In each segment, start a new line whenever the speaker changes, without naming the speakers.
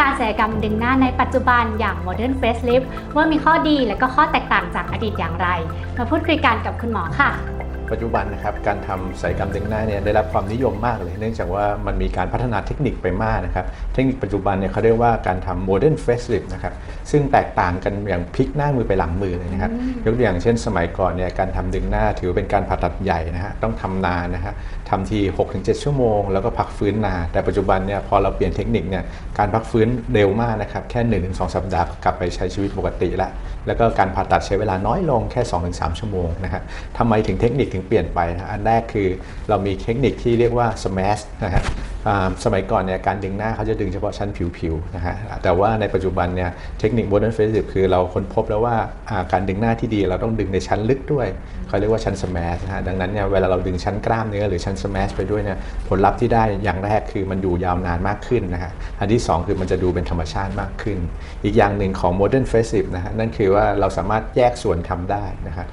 การศัลยกรรมดึงหน้าในปัจจุบันอย่าง Modern Facelift ว่ามีข้อดีและก็ข้อแตกต่างจากอดีตอย่างไร มาพูดคุยกันกับคุณหมอค่ะ
ปัจจุบันนะครับการทำศัลยกรรมดึงหน้าเนี่ยได้รับความนิยมมากเลย เนื่องจากว่ามันมีการพัฒนาเทคนิคไปมากนะครับเทคนิคปัจจุบันเนี่ยเขาเรียกว่าการทำ modern facelift นะครับซึ่งแตกต่างกันอย่างพลิกหน้ามือไปหลังมือเลยนะครับยกตัวอย่างเช่นสมัยก่อนเนี่ยการทำดึงหน้าถือเป็นการผ่าตัดใหญ่นะฮะต้องทำนานนะฮะทำที 6-7 ชั่วโมง แล้วก็พักฟื้นนานแต่ปัจจุบันเนี่ยพอเราเปลี่ยนเทคนิคเนี่ยการพักฟื้นเร็วมากนะครับแค่ 1-2 สัปดาห์ก็กลับไปใช้ชีวิตปกติแล้ว แล้วก็การผ่าตัดใช้เวลาน้อยลงแค่ 2-3 ชั่วโมงนะฮะทำไมถึงเทคนิคถึงเปลี่ยนไปนะอันแรกคือเรามีเทคนิคที่เรียกว่า smash นะฮะ สมัยก่อนเนี่ยการดึงหน้าเขาจะดึงเฉพาะชั้นผิวๆนะฮะแต่ว่าในปัจจุบันเนี่ยเทคนิค modern facelift คือเราค้นพบแล้วว่าการดึงหน้าที่ดีเราต้องดึงในชั้นลึกด้วยเขาเรียกว่าชั้น smash นะฮะดังนั้นเนี่ยเวลาเราดึงชั้นกล้ามเนื้อหรือชั้น smash ไปด้วยเนี่ยผลลัพธ์ที่ได้อย่างแรกคือมันอยู่ยาวนานมากขึ้นนะฮะอันที่สองคือมันจะดูเป็นธรรมชาติมากขึ้น อีกอย่างหนึ่งของ modern facelift นะฮะนั่นคือว่าเราสามารถแยกส่วนทำได้นะฮะ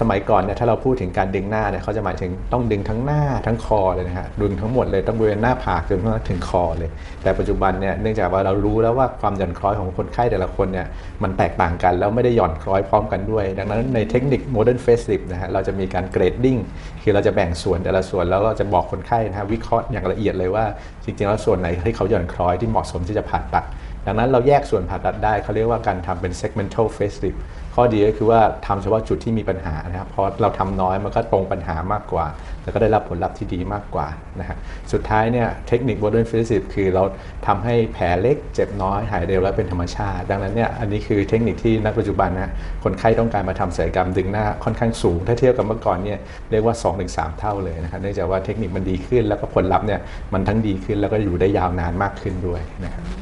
สมัยก่อนเนี่ยถ้าเราพูดถึงการดึงหน้าเนี่ยเขาจะหมายถึงต้องดึงทั้งหน้าทั้งคอเลยนะฮะดึงทั้งหมดเลยต้องบริเวณหน้าผากจนถึงคอเลย แต่ปัจจุบันเนี่ยเนื่องจากว่าเรารู้แล้วว่าความหย่อนคล้อยของคนไข้แต่ละคนเนี่ยมันแตกต่างกันแล้วไม่ได้หย่อนคล้อยพร้อมกันด้วย ดังนั้นในเทคนิค modern facelift นะฮะเราจะมีการเกรดดิ้งคือเราจะแบ่งส่วนแต่ละส่วนแล้วเราจะบอกคนไข้นะฮะวิเคราะห์อย่างละเอียดเลยว่าจริงๆแล้วส่วนไหนที่เขาหย่อนคล้อยที่เหมาะสมที่จะผ่าตัด ดังนั้นเราแยกส่วนผ่าตัดได้เขาเรียกว่าการทำเป็น segmental facelift ข้อดีก็คือว่าทำเฉพาะจุดที่มีปัญหานะครับพอเราทำน้อยมันก็ตรงปัญหามากกว่า แล้วก็ได้รับผลลัพธ์ที่ดีมากกว่านะฮะสุดท้ายเนี่ยเทคนิค modern facelift คือเราทำให้แผลเล็กเจ็บน้อยหายเร็วและเป็นธรรมชาติ ดังนั้นเนี่ยอันนี้คือเทคนิคที่นักปัจจุบันนะคนไข้ต้องการมาทำศัลยกรรมดึงหน้าค่อนข้างสูง ถ้าเทียบกับเมื่อก่อนเนี่ยเรียกว่า 2-3 เท่าเลยนะครับเนื่องจากว่าเทคนิคมันดีขึ้นแล้วก็ผลลัพธ์เนี่ยมันทั้งดีขึ้นแล้วก็อยู่ได้ยาวนานมากขึ้นด้วยนะครับ